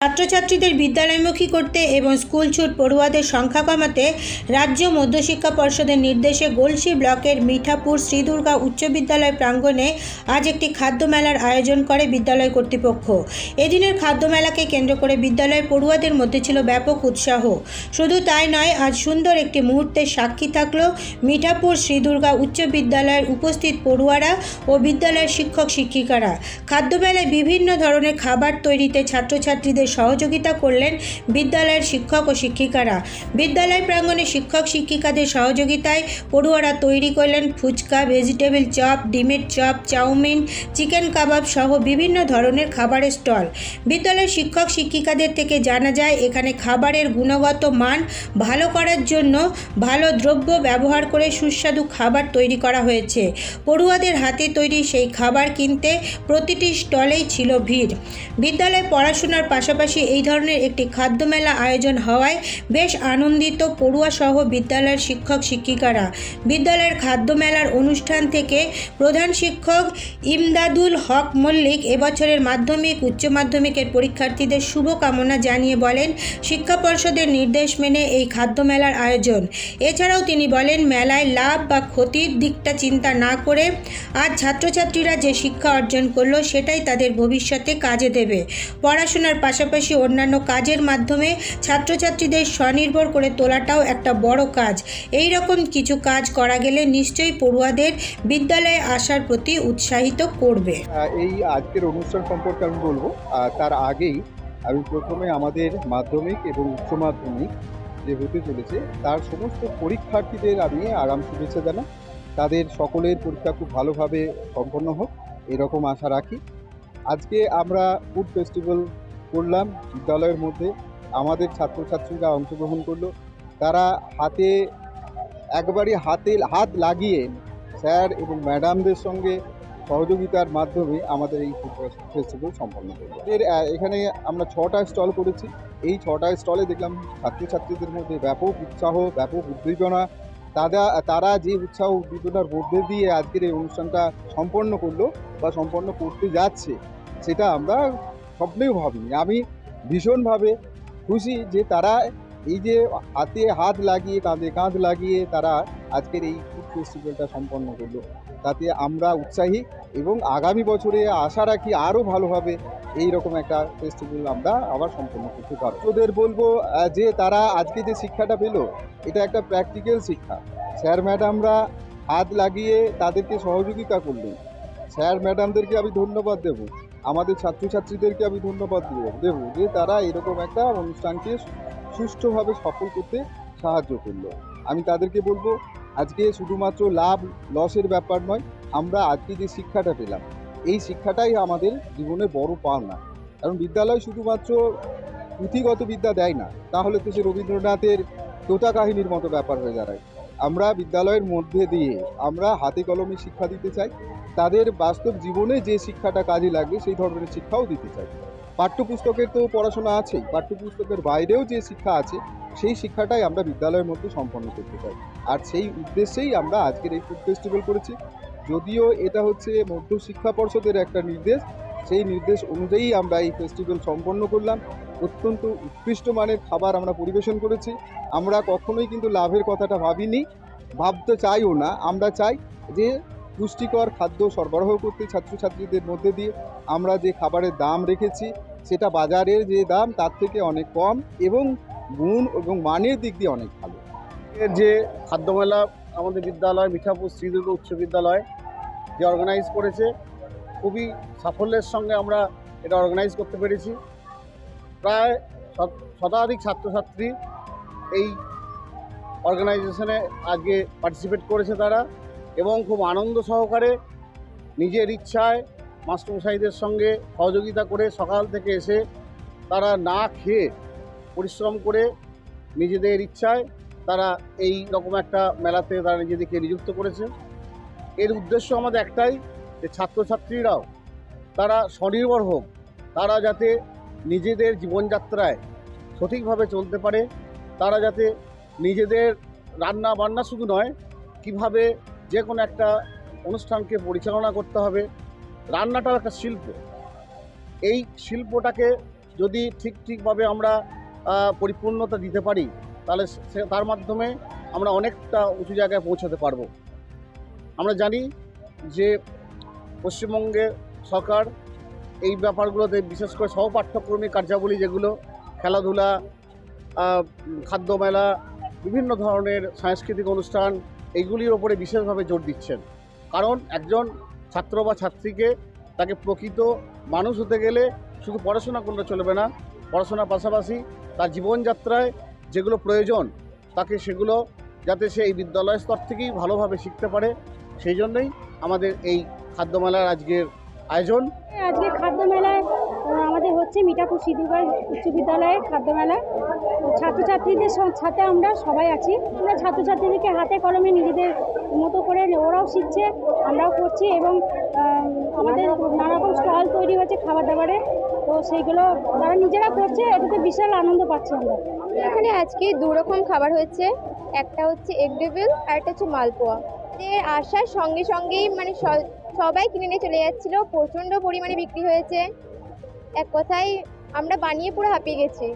ছাত্রছাত্রীদের বিদ্যালয়মুখী করতে এবং স্কুল ছুট পড়ুয়াদের সংখ্যা কমাতে রাজ্য মধ্যশিক্ষা পর্ষদের নির্দেশে গলসি ব্লকের মিঠাপুর শ্রীদুর্গা উচ্চ বিদ্যালয় প্রাঙ্গণে আজ একটি খাদ্য মেলার আয়োজন করে বিদ্যালয় কর্তৃপক্ষ। এদিনের খাদ্য মেলাকে কেন্দ্র করে বিদ্যালয় পড়ুয়াদের মধ্যে ছিল ব্যাপক উৎসাহ। শুধু তাই নয়, আজ সুন্দর একটি মুহূর্তের সাক্ষী থাকল মিঠাপুর শ্রীদুর্গা উচ্চ বিদ্যালয়ের উপস্থিত পড়ুয়ারা ও বিদ্যালয়ের শিক্ষক শিক্ষিকারা খাদ্যমেলায় বিভিন্ন ধরনের খাবার তৈরিতে ছাত্রছাত্রীদের সহযোগিতা করলেন বিদ্যালয়ের শিক্ষক ও শিক্ষিকারা। বিদ্যালয় প্রাঙ্গণে শিক্ষক শিক্ষিকাদের সহযোগিতায় পড়ুয়ারা তৈরি করলেন ফুচকা, ভেজিটেবল চপ, ডিমের চপ, চাউমিন, চিকেন কাবাব সহ বিভিন্ন ধরনের খাবারের স্টল। বিদ্যালয়ের শিক্ষক শিক্ষিকাদের থেকে জানা যায়, এখানে খাবারের গুণগত মান ভালো করার জন্য ভালো দ্রব্য ব্যবহার করে সুস্বাদু খাবার তৈরি করা হয়েছে। পড়ুয়াদের হাতে তৈরি সেই খাবার কিনতে প্রতিটি স্টলেই ছিল ভিড়। বিদ্যালয়ে পড়াশোনার পাশাপাশি এই ধরনের একটি খাদ্য মেলা আয়োজন হওয়ায় বেশ আনন্দিত পড়ুয়া সহ বিদ্যালয়ের শিক্ষক শিক্ষিকারা। বিদ্যালয়ের খাদ্য মেলার অনুষ্ঠান থেকে প্রধান শিক্ষক ইমদাদুল হক মল্লিক এবছরের মাধ্যমিক, উচ্চ মাধ্যমিকের পরীক্ষার্থীদের শুভকামনা জানিয়ে বলেন, শিক্ষা পর্ষদের নির্দেশ মেনে এই খাদ্য মেলার আয়োজন। এছাড়াও তিনি বলেন, মেলায় লাভ বা ক্ষতির দিকটা চিন্তা না করে আজ ছাত্রছাত্রীরা যে শিক্ষা অর্জন করল সেটাই তাদের ভবিষ্যতে কাজে দেবে। পড়াশোনার পাশাপাশি অন্যান্য কাজের মাধ্যমে ছাত্রছাত্রীদের স্বনির্ভর করে তোলাটাও একটা বড় কাজ। এই রকম কিছু কাজ করা গেলে নিশ্চয়ই পড়ুয়াদের বিদ্যালয়ে আসার প্রতি উৎসাহিত করবে। এই আজকের অনুষ্ঠান সম্পর্কে আমি বলব তার আগেই আমি প্রথমে আমাদের মাধ্যমিক এবং উচ্চ মাধ্যমিক যে হতে চলেছে, তার সমস্ত পরীক্ষার্থীদের আমি আগাম শুভেচ্ছা জানাই। তাদের সকলের পরীক্ষা খুব ভালোভাবে সম্পন্ন হোক, এরকম আশা রাখি। আজকে আমরা ফুড ফেস্টিভ্যাল করলাম, বিদ্যালয়ের মধ্যে আমাদের ছাত্রছাত্রীরা অংশগ্রহণ করল। তারা হাতে, একবারই হাতে হাত লাগিয়ে স্যার এবং ম্যাডামদের সঙ্গে সহযোগিতার মাধ্যমে আমাদের এই ফেস্টিভ্যাল সম্পন্ন করব এর এখানে আমরা ছটা স্টল করেছি। এই ছটা স্টলে দেখলাম ছাত্রছাত্রীদের মধ্যে ব্যাপক উৎসাহ, ব্যাপক উদ্দীপনা। তারা তারা যে উৎসাহ, উদ্দীপনার মধ্যে দিয়ে আজকের এই অনুষ্ঠানটা সম্পন্ন করল বা সম্পন্ন করতে যাচ্ছে, সেটা আমরা স্বপ্নেও ভাবিনি। আমি ভীষণভাবে খুশি যে তারা এই যে হাতে হাত লাগিয়ে, কাঁধে কাঁধ লাগিয়ে তারা আজকের এই ফুড ফেস্টিভ্যালটা সম্পন্ন করল। তাতে আমরা উৎসাহী এবং আগামী বছরে আশা রাখি আরও ভালোভাবে এই রকম একটা ফেস্টিভ্যাল আমরা আবার সম্পন্ন করতে পারব। ওদের বলব যে তারা আজকে যে শিক্ষাটা পেল, এটা একটা প্র্যাকটিক্যাল শিক্ষা। স্যার ম্যাডামরা হাত লাগিয়ে তাদেরকে সহযোগিতা করলেন। স্যার ম্যাডামদেরকে আমি ধন্যবাদ দেব। আমাদের ছাত্রছাত্রীদেরকে আমি ধন্যবাদ দেব। দেব যে তারা এরকম একটা অনুষ্ঠানকে সুষ্ঠুভাবে সফল করতে সাহায্য করল। আমি তাদেরকে বলব, আজকে শুধুমাত্র লাভ, লসের ব্যাপার নয়, আমরা আজকে যে শিক্ষাটা পেলাম, এই শিক্ষাটাই আমাদের জীবনের বড় পাওনা। কারণ বিদ্যালয় শুধুমাত্র পুঁথিগত বিদ্যা দেয় না, তাহলে তো সে রবীন্দ্রনাথের তোতা কাহিনীর মতো ব্যাপার হয়ে দাঁড়ায়। আমরা বিদ্যালয়ের মধ্যে দিয়ে আমরা হাতে কলমে শিক্ষা দিতে চাই তাদের বাস্তব জীবনে যে শিক্ষাটা কাজে লাগবে, সেই ধরনের শিক্ষাও দিতে চাই। পাঠ্যপুস্তকের তো পড়াশোনা আছেই। পাঠ্যপুস্তকের বাইরেও যে শিক্ষা আছে, সেই শিক্ষাটাই আমরা বিদ্যালয়ের মধ্যে সম্পন্ন করতে চাই। আর সেই উদ্দেশ্যেই আমরা আজকের এই ফুড ফেস্টিভ্যাল করেছি। যদিও এটা হচ্ছে মধ্য শিক্ষা পর্ষদের একটা নির্দেশ, সেই নির্দেশ অনুযায়ী আমরা এই ফেস্টিভ্যাল সম্পন্ন করলাম। অত্যন্ত উৎকৃষ্ট মানের খাবার আমরা পরিবেশন করেছি। আমরা কখনোই কিন্তু লাভের কথাটা ভাবিনি। ভাবতে চাইও না। আমরা চাই যে পুষ্টিকর খাদ্য সরবরাহ করতে ছাত্রছাত্রীদের মধ্যে দিয়ে আমরা যে খাবারের দাম রেখেছি, সেটা বাজারের যে দাম, তার থেকে অনেক কম এবং গুণ এবং মানের দিক দিয়ে অনেক ভালো। এর যে খাদ্যমেলা, আমাদের বিদ্যালয়, মিঠাপুর শ্রীদুর্গ উচ্চ বিদ্যালয়, যে অর্গানাইজ করেছে, খুবই সাফল্যের সঙ্গে আমরা এটা অর্গানাইজ করতে পেরেছি। প্রায় শতাধিক ছাত্রছাত্রী এই অর্গানাইজেশনে আজকে পার্টিসিপেট করেছে তারা। এবং খুব আনন্দ সহকারে নিজের ইচ্ছায় মাস্টারমশাইদের সঙ্গে সহযোগিতা করে সকাল থেকে এসে তারা না খেয়ে পরিশ্রম করে নিজেদের ইচ্ছায় তারা এই রকম একটা মেলাতে তারা নিজেদেরকে নিযুক্ত করেছে। এর উদ্দেশ্য আমাদের একটাই যে ছাত্রছাত্রীরাও তারা স্বনির্ভর হোক, তারা যাতে নিজেদের জীবনযাত্রায় সঠিকভাবে চলতে পারে, তারা যাতে নিজেদের রান্না বান্না শুধু নয়, কীভাবে যে কোনো একটা অনুষ্ঠানকে পরিচালনা করতে হবে। রান্নাটাও একটা শিল্প। এই শিল্পটাকে যদি ঠিক ঠিকভাবে আমরা পরিপূর্ণতা দিতে পারি, তাহলে তার মাধ্যমে আমরা অনেকটা উঁচু জায়গায় পৌঁছাতে পারব। আমরা জানি যে পশ্চিমবঙ্গে সরকার এই ব্যাপারগুলোতে বিশেষ করে সহপাঠ্যক্রমিক কার্যাবলী যেগুলো, খেলাধুলা খাদ্য মেলা বিভিন্ন ধরনের সাংস্কৃতিক অনুষ্ঠান এইগুলির ওপরে বিশেষভাবে জোর দিচ্ছেন। কারণ একজন ছাত্র বা ছাত্রীকে তাকে প্রকৃত মানুষ হতে গেলে শুধু পড়াশোনা করলে চলবে না, পড়াশোনার পাশাপাশি তার জীবনযাত্রায় যেগুলো প্রয়োজন তাকে সেগুলো যাতে সে এই বিদ্যালয় স্তর থেকেই ভালোভাবে শিখতে পারে, সেই জন্যই আমাদের এই খাদ্যমেলার আজকের আয়োজন। আজকে খাদ্য মেলায় আহ, আমাদের হচ্ছে মিঠাপুর সিদ্ধুগড় উচ্চ বিদ্যালয়ের খাদ্যমেলা। ছাত্রছাত্রীদের সাথে আমরা সবাই আছি। আমরা ছাত্রছাত্রীদেরকে হাতে কলমে নিজেদের মতো করে ওরাও শিখছে, আমরাও করছি এবং আমাদের নানা রকম স্টল তৈরি হচ্ছে খাবার দাবারের তো সেইগুলো তারা নিজেরা করছে, এটাতে বিশাল আনন্দ পাচ্ছি আমরা। এখানে আজকে দু রকম খাবার হয়েছে। একটা হচ্ছে এগ ডেভিল আর একটা হচ্ছে মালপোয়া। আসার সঙ্গে সঙ্গেই মানে সবাই কিনে নিয়ে চলে যাচ্ছিল। প্রচণ্ড পরিমাণে বিক্রি হয়েছে। এক কথায় আমরা বানিয়ে পুরো হাঁপিয়ে গেছি।